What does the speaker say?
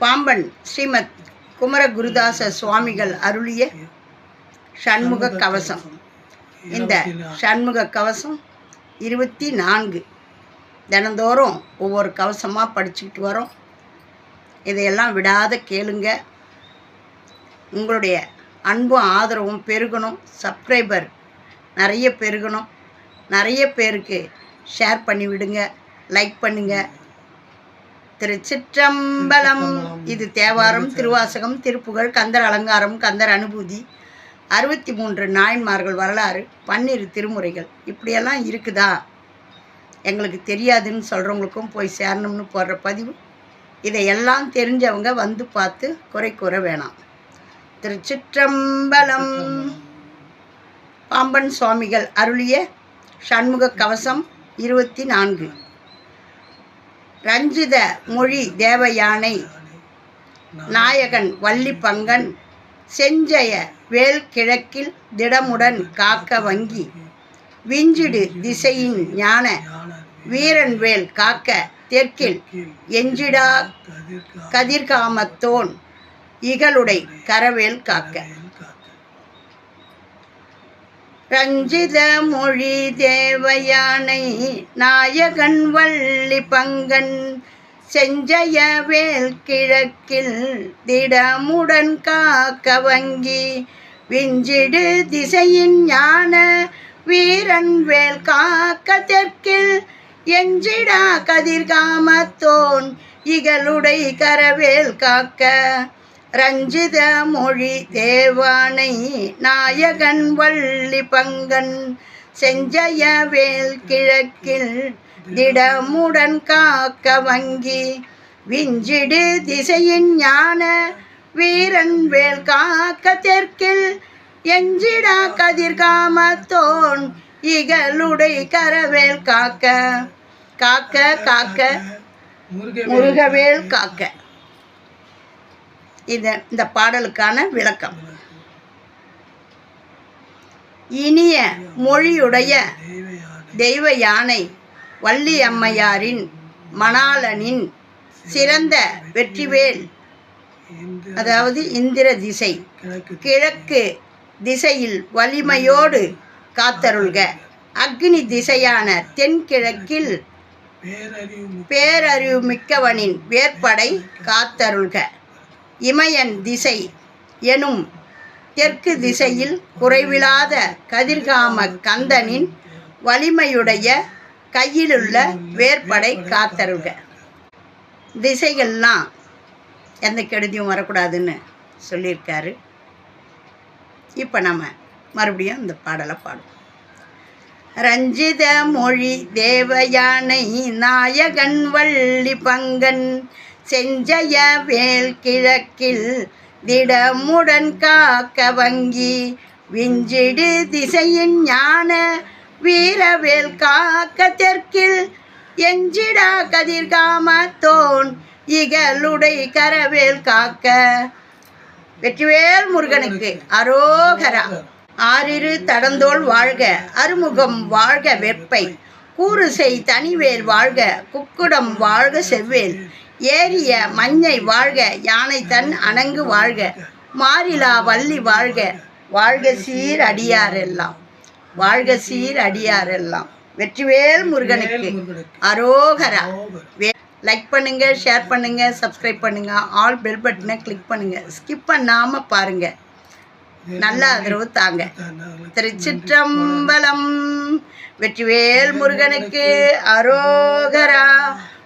பாம்பன் ஸ்ரீமத் குமர குருதாச சுவாமிகள் அருளிய ஷண்முக கவசம். இந்த ஷண்முக கவசம் இருபத்தி நான்கு. தினந்தோறும் ஒவ்வொரு கவசமாக படிச்சுக்கிட்டு வரோம். இதையெல்லாம் விடாத கேளுங்க. உங்களுடைய அன்பும் ஆதரவும் பெருகணும். சப்ஸ்கிரைபர் நிறைய பெருகணும். நிறைய பேருக்கு ஷேர் பண்ணி விடுங்க லைக் பண்ணுங்கள் திருச்சிற்றம்பலம். இது தேவாரம் திருவாசகம் திருப்புகழ் கந்தர் அலங்காரம் கந்தர் அனுபூதி அறுபத்தி மூன்று நாயன்மார்கள் வரலாறு பன்னிரு திருமுறைகள். இப்படியெல்லாம் இருக்குதா? எங்களுக்கு தெரியாதுன்னு சொல்கிறவங்களுக்கும் போய் சேரணும்னு போடுற பதிவு. இதையெல்லாம் தெரிஞ்சவங்க வந்து பார்த்து குறை கூற வேணாம். திருச்சிற்றம்பலம். பாம்பன் சுவாமிகள் அருளிய சண்முக கவசம் இருபத்தி நான்கு. ரஞ்சித மொழி தேவயானை நாயகன் வள்ளிப்பங்கன் செஞ்சய வேல் கிழக்கில் திடமுடன் காக்க வங்கி விஞ்சிடு திசையின் ஞான வீரன் வேல் காக்க தெற்கில் எஞ்சிடா கதிர்காமத்தோன் இகளுடை கரவேல் காக்க. ரஞ்சித மொழி தேவயானை நாயகன் வள்ளி பங்கன் செஞ்சய வேல் கிழக்கில் திடமுடன் காக்க வங்கி விஞ்சிடு திசையின் ஞான வீரன் வேல் காக்க தெற்கில் எஞ்சிடா கதிர்காமத்தோன் இகலுடை கரவேல் காக்க. ரஞ்சித மொழி தேவானை நாயகன் வள்ளி பங்கன் செஞ்சய வேல் கிழக்கில் திடமுடன் காக்க வங்கி விஞ்சிடு திசையின் ஞான வீரன் வேல் காக்க தெற்கில் எஞ்சிடா கதிர்காமத்தோன் இகலுடை கரவேல் காக்க காக்க காக்க முருகவேல் காக்க. இது இந்த பாடலுக்கான விளக்கம். இனிய மொழியுடைய தெய்வ யானை வள்ளி அம்மையாரின் மணாளனின் சிறந்த வெற்றிவேல் அதாவது இந்திர திசை கிழக்கு திசையில் வலிமையோடு காத்தருள்க. அக்னி திசையான தென்கிழக்கில் பேரறிவு மிக்கவனின் வேற்படை காத்தருள்க. இமயன் திசை எனும் தெற்கு திசையில் குறைவில்லாத கதிர்காம கந்தனின் வலிமையுடைய கையிலுள்ள வேர்படை காத்தருக. திசைகள்லாம் எந்த கெடுதியும் வரக்கூடாதுன்னு சொல்லியிருக்காரு. இப்போ நம்ம மறுபடியும் இந்த பாடலை பாடுவோம். ரஞ்சித மொழி தேவயானை நாயகன் வள்ளி பங்கன் செஞ்சய வேல் கிழக்கில் திடமுடன் காக்க வங்கி விஞ்சிடு திசையின் ஞான வீரவேல் காக்க தெற்கில் எஞ்சிடா கதிர்காமத்தோன் இகலுடை கரவேல் காக்க. வெற்றிவேல் முருகனுக்கு அரோகரா. ஆறிரு தடந்தோல் வாழ்க அருமுகம் வாழ்க வெப்பை. கூறுசை தனிவேல் வாழ்க குக்குடம் வாழ்க செவ்வேல். ஏறிய மஞ்சை வாழ்க யானை தன் அணங்கு வாழ்க மாறிலா வள்ளி வாழ்க வாழ்க சீர் அடியாரெல்லாம் வாழ்க சீர் அடியாரெல்லாம். வெற்றிவேல் முருகனுக்கு அரோகரா. லைக் பண்ணுங்க ஷேர் பண்ணுங்க சப்ஸ்கிரைப் பண்ணுங்க ஆல் பெல் பட்டனை கிளிக் பண்ணுங்க. ஸ்கிப் பண்ணாம பாருங்க. நல்ல ஆதரவு தாங்க. திருச்சிற்றம்பலம். வெற்றிவேல் முருகனுக்கு அரோகரா.